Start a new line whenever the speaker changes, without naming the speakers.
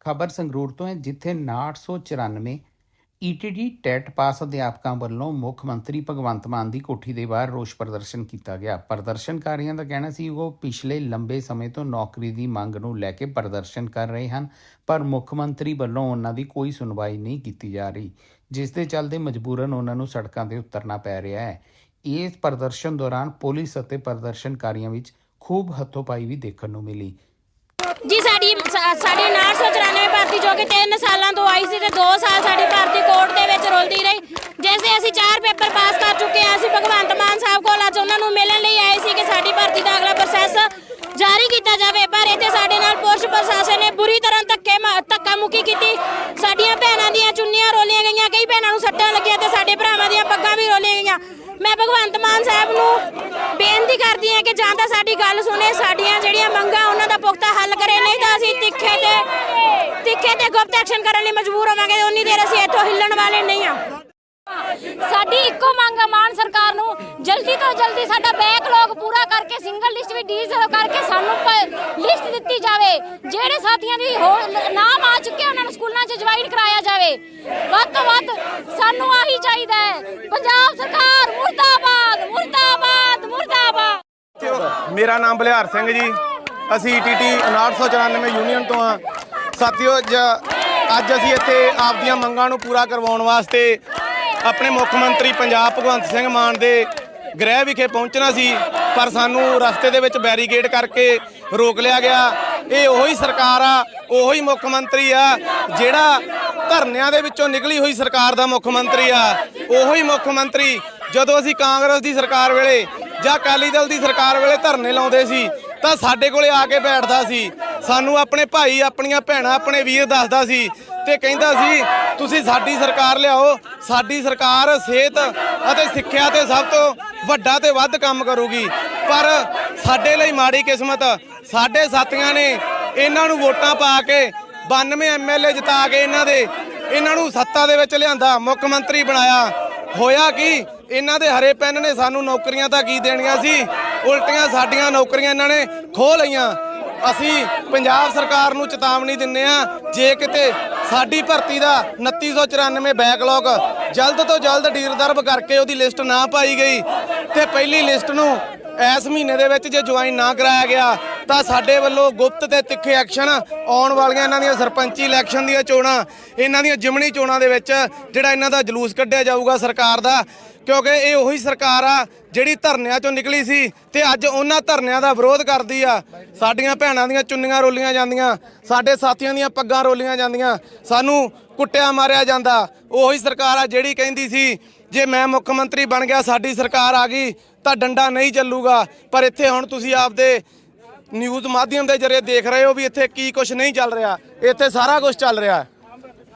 ਖਬਰ ਸੰਗਰੂਰ ਤੋਂ ਹੈ, ਜਿੱਥੇ 994 ਈਟੀਡੀ ਟੈਟ ਪਾਸ ਅਧਿਆਪਕਾਂ ਵੱਲੋਂ ਮੁੱਖ ਮੰਤਰੀ ਭਗਵੰਤ ਮਾਨ ਦੀ ਕੋਠੀ ਦੇ ਬਾਹਰ ਰੋਸ ਪ੍ਰਦਰਸ਼ਨ ਕੀਤਾ ਗਿਆ। ਪ੍ਰਦਰਸ਼ਨਕਾਰੀਆਂ ਦਾ ਕਹਿਣਾ ਸੀ, ਉਹ ਪਿਛਲੇ ਲੰਬੇ ਸਮੇਂ ਤੋਂ ਨੌਕਰੀ ਦੀ ਮੰਗ ਨੂੰ ਲੈ ਕੇ ਪ੍ਰਦਰਸ਼ਨ ਕਰ ਰਹੇ ਹਨ, ਪਰ ਮੁੱਖ ਮੰਤਰੀ ਵੱਲੋਂ ਉਹਨਾਂ ਦੀ ਕੋਈ ਸੁਣਵਾਈ ਨਹੀਂ ਕੀਤੀ ਜਾ ਰਹੀ, ਜਿਸ ਦੇ ਚੱਲਦੇ ਮਜਬੂਰਨ ਉਹਨਾਂ ਨੂੰ ਸੜਕਾਂ ਤੇ ਉਤਰਨਾ ਪੈ ਰਿਹਾ ਹੈ। ਇਸ ਪ੍ਰਦਰਸ਼ਨ ਦੌਰਾਨ ਪੁਲਿਸ ਅਤੇ ਪ੍ਰਦਰਸ਼ਨਕਾਰੀਆਂ ਵਿੱਚ ਖੂਬ ਹੱਥੋਪਾਈ ਵੀ ਦੇਖਣ ਨੂੰ ਮਿਲੀ।
ਜੀ, ਸਾਡੀ ਸਾ- ਸਾਡੀ 994 ਭਰਤੀ ਜੋ ਕਿ 3 ਸਾਲਾਂ ਤੋਂ ਆਈ ਸੀ ਤੇ 2 ਸਾਲ ਸਾਡੀ ਭਰਤੀ ਕੋਰਟ ਦੇ ਵਿੱਚ ਰੁਲਦੀ ਰਹੀ। ਜਿਸ ਦੇ ਅਸੀਂ ਚਾਰ ਪੇਪਰ ਪਾਸ ਕਰ ਚੁੱਕੇ ਹਾਂ। ਅਸੀਂ ਭਗਵੰਤ ਮਾਨ ਸਾਹਿਬ ਕੋਲ ਅੱਜ ਉਹਨਾਂ ਨੂੰ ਮਿਲਣ ਲਈ ਆਏ ਸੀ ਕਿ ਸਾਡੀ ਭਰਤੀ ਦਾ ਅਗਲਾ ਪ੍ਰੋਸੈਸ ਜਾਰੀ ਕੀਤਾ ਜਾਵੇ। ਪਰ ਇੱਥੇ ਸਾਡੇ ਨਾਲ ਪੁਲਿਸ ਪ੍ਰਸ਼ਾਸਨ ਨੇ ਬੁਰੀ ਤਰ੍ਹਾਂ ਧੱਕੇ ਮਾ- ਧੱਕਾ ਮੁੱਕੀ ਕੀਤੀ। ਸਾਡੀਆਂ ਭੈਣਾਂ ਦੀਆਂ ਚੁੰਨੀਆਂ ਰੋਲੀਆਂ ਗਈਆਂ। ਕਈ ਭੈਣਾਂ ਨੂੰ ਸੱਟਾਂ ਲੱਗੀਆਂ ਤੇ ਸਾਡੇ ਭਰਾਵਾਂ ਦੀਆਂ ਪੱਗਾਂ ਵੀ ਰੋਲੀਆਂ ਗਈਆਂ। ਮੈਂ ਭਗਵੰਤ ਮਾਨ ਸਾਹਿਬ ਨੂੰ ਬੇਨਤੀ ਕਰਦੀ ਹਾਂ ਕਿ ਜਾਂ ਤਾਂ ਸਾਡੀ ਗੱਲ ਸੁਣੇ। ਸਾਡੀਆਂ ਜਿਹੜੀਆਂ ਮੰਗਾਂ ਉਹਨਾਂ ਦਾ ਪੁਖਤਾ ਹੱਲ ਕਰੇ ਨਹੀਂ ਤਾਂ ਅਸੀਂ ਤਿੱਖੇ ਤੇ ਤਿੱਖੇ ਤੇ ਗੁਪਤ ਐਕਸ਼ਨ ਕਰਨ ਲਈ ਮਜਬੂਰ ਹੋਵਾਂਗੇ ਉਨੀ ਦੇਰ ਅਸੀਂ ਇੱਥੋਂ ਹਿੱਲਣ ਵਾਲੇ ਨਹੀਂ ਹਾਂ।
ਸਾਡੀ ਇੱਕੋ ਮੰਗ ਮਾਨ ਸਰਕਾਰ ਨੂੰ। ਜਲਦੀ ਤੋਂ ਜਲਦੀ ਸਾਡਾ ਬੈਕਲੌਗ ਪੂਰਾ ਕਰਕੇ ਸਿੰਗਲ ਲਿਸਟ ਵੀ ਡੀਜ਼ਲ ਕਰਕੇ ਸਾਨੂੰ ਲਿਸਟ ਦਿੱਤੀ ਜਾਵੇ। ਜਿਹੜੇ ਸਾਥੀਆਂ ਦੀ ਹੋ- ਨਾਮ ਆ ਚੁੱਕੇ ਉਹਨਾਂ ਨੂੰ ਸਕੂਲਾਂ 'ਚ ਜੁਆਇਨ ਕਰਾਇਆ ਜਾਵੇ। ਵੱਧ ਤੋਂ ਵੱਧ ਸਾਨੂੰ ਆਹੀ ਚਾਹੀਦਾ ਹੈ। ਪੰਜਾਬ ਸਰਕਾਰ ਮੁਰਦਾਬਾਦ ਮੁਰਦਾਬਾਦ ਮੁਰਦਾਬਾਦ।
ਮੇਰਾ ਨਾਮ ਬਲਿਹਾਰ ਸਿੰਘ ਜੀ। ਅਸੀਂ ਟੀਟੀ 994 ਯੂਨੀਅਨ ਤੋਂ ਆ ਸਾਥੀਓ ਜ- ਅੱਜ ਅਸੀਂ ਇੱਥੇ ਆਪਦੀਆਂ ਮੰਗਾਂ ਨੂੰ ਪੂਰਾ ਕਰਵਾਉਣ ਵਾਸਤੇ ਆਪਣੇ ਮੁੱਖ ਮੰਤਰੀ ਪੰਜਾਬ ਭਗਵੰਤ ਸਿੰਘ ਮਾਨ ਦੇ ਗ੍ਰਹਿ ਵਿਖੇ ਪਹੁੰਚਣਾ ਸੀ, ਪਰ ਸਾਨੂੰ ਰਸਤੇ ਦੇ ਵਿੱਚ ਬੈਰੀਕੇਡ ਕਰਕੇ ਰੋਕ ਲਿਆ ਗਿਆ। ਇਹ ਉਹੀ ਸਰਕਾਰ ਆ, ਉਹੀ ਮੁੱਖ ਮੰਤਰੀ ਆ, ਜਿਹੜਾ ਧਰਨਿਆਂ ਦੇ ਵਿੱਚੋਂ ਨਿਕਲੀ ਹੋਈ ਸਰਕਾਰ ਦਾ ਮੁੱਖ ਮੰਤਰੀ ਆ। ਉਹੀ ਮੁੱਖ ਮੰਤਰੀ ਜਦੋਂ ਅਸੀਂ ਕਾਂਗਰਸ ਦੀ ਸਰਕਾਰ ਵੇਲੇ ਜਾਂ ਅਕਾਲੀ ਦਲ ਦੀ ਸਰਕਾਰ ਵੇਲੇ ਧਰਨੇ ਲਾਉਂਦੇ ਸੀ ਤਾਂ ਸਾਡੇ ਕੋਲੇ ਆ ਕੇ ਬੈਠਦਾ ਸੀ। ਸਾਨੂੰ ਆਪਣੇ ਭਾਈ, ਆਪਣੀਆਂ ਭੈਣਾਂ, ਆਪਣੇ ਵੀਰ ਦੱਸਦਾ ਸੀ ਤੇ ਕਹਿੰਦਾ ਸੀ, ਤੁਸੀਂ ਸਾਡੀ ਸਰਕਾਰ ਲਿਆਓ। ਸਾਡੀ ਸਰਕਾਰ ਸਿਹਤ ਅਤੇ ਸਿੱਖਿਆ ਤੇ ਸਭ ਤੋਂ ਵੱਡਾ ਤੇ ਵੱਧ ਕੰਮ ਕਰੂਗੀ। ਪਰ ਸਾਡੇ ਲਈ ਮਾੜੀ ਕਿਸਮਤ। ਸਾਡੇ ਸਾਥੀਆਂ ਨੇ ਇਹਨਾਂ ਨੂੰ ਵੋਟਾਂ ਪਾ ਕੇ 92 ਐਮਐਲਏ ਜਿਤਾ ਕੇ ਇਹਨਾਂ ਦੇ, ਇਹਨਾਂ ਨੂੰ ਸੱਤਾ ਦੇ ਵਿੱਚ ਲਿਆਂਦਾ ਮੁੱਖ ਮੰਤਰੀ ਬਣਾਇਆ। ਹੋਇਆ ਕੀ? ਇਹਨਾਂ ਦੇ ਹਰੇ ਪੈਨ ਨੇ ਸਾਨੂੰ ਨੌਕਰੀਆਂ ਤਾਂ ਕੀ ਦੇਣੀਆਂ ਸੀ? ਉਲਟੀਆਂ ਸਾਡੀਆਂ ਨੌਕਰੀਆਂ ਇਹਨਾਂ ਨੇ ਖੋਹ ਲਈਆਂ। ਅਸੀਂ ਪੰਜਾਬ ਸਰਕਾਰ ਨੂੰ ਚੇਤਾਵਨੀ ਦਿੰਨੇ ਆ, ਜੇ ਕਿਤੇ ਸਾਡੀ ਭਰਤੀ ਦਾ 2994 ਬੈਕਲੌਗ ਜਲਦ ਤੋਂ ਜਲਦ ਡੀਰਦਰਬ ਕਰਕੇ ਉਹਦੀ ਲਿਸਟ ਨਾ ਪਾਈ ਗਈ, ਤੇ ਪਹਿਲੀ ਲਿਸਟ ਨੂੰ ਇਸ ਮਹੀਨੇ ਦੇ ਵਿੱਚ ਜੇ ਜੁਆਇਨ ਨਾ ਕਰਾਇਆ ਗਿਆ ਤਾਂ ਸਾਡੇ ਵੱਲੋਂ ਗੁਪਤ ਤੇ ਤਿੱਖੇ ਐਕਸ਼ਨ ਆਉਣ ਵਾਲੀਆਂ ਇਹਨਾਂ ਦੀਆਂ ਸਰਪੰਚੀ ਇਲੈਕਸ਼ਨ ਦੀਆਂ ਚੋਣਾਂ, ਇਹਨਾਂ ਦੀਆਂ ਜਿਮਣੀ ਚੋਣਾਂ ਦੇ ਵਿੱਚ ਜਿਹੜਾ ਇਹਨਾਂ ਦਾ ਜਲੂਸ ਕੱਢਿਆ ਜਾਊਗਾ ਸਰਕਾਰ ਦਾ, ਕਿਉਂਕਿ ਇਹ ਉਹੀ ਸਰਕਾਰ ਆ ਜਿਹੜੀ ਧਰਨਿਆਂ ਚੋਂ ਨਿਕਲੀ ਸੀ ਤੇ ਅੱਜ ਉਹਨਾਂ ਧਰਨਿਆਂ ਦਾ ਵਿਰੋਧ ਕਰਦੀ ਆ। ਸਾਡੀਆਂ ਭੈਣਾਂ ਦੀਆਂ ਚੁੰਨੀਆਂ ਰੋਲੀਆਂ ਜਾਂਦੀਆਂ, ਸਾਡੇ ਸਾਥੀਆਂ ਦੀਆਂ ਪੱਗਾਂ ਰੋਲੀਆਂ ਜਾਂਦੀਆਂ, ਸਾਨੂੰ ਕੁੱਟਿਆ ਮਾਰਿਆ ਜਾਂਦਾ। ਉਹੀ ਸਰਕਾਰ ਆ ਜਿਹੜੀ ਕਹਿੰਦੀ ਸੀ, ਜੇ ਮੈਂ ਮੁੱਖ ਮੰਤਰੀ ਬਣ ਗਿਆ, ਸਾਡੀ ਸਰਕਾਰ ਆ ਗਈ, ਤਾਂ ਡੰਡਾ ਨਹੀਂ ਚੱਲੂਗਾ। ਪਰ ਇੱਥੇ ਹੁਣ ਤੁਸੀਂ ਆਪਦੇ ਨਿਊਜ਼ ਮਾਧਿਅਮ ਦੇ ਜਰੀਏ ਦੇਖ ਰਹੇ ਹੋ ਵੀ ਇੱਥੇ ਕੀ ਕੁਝ ਨਹੀਂ ਚੱਲ ਰਿਹਾ। ਇੱਥੇ ਸਾਰਾ ਕੁਝ ਚੱਲ ਰਿਹਾ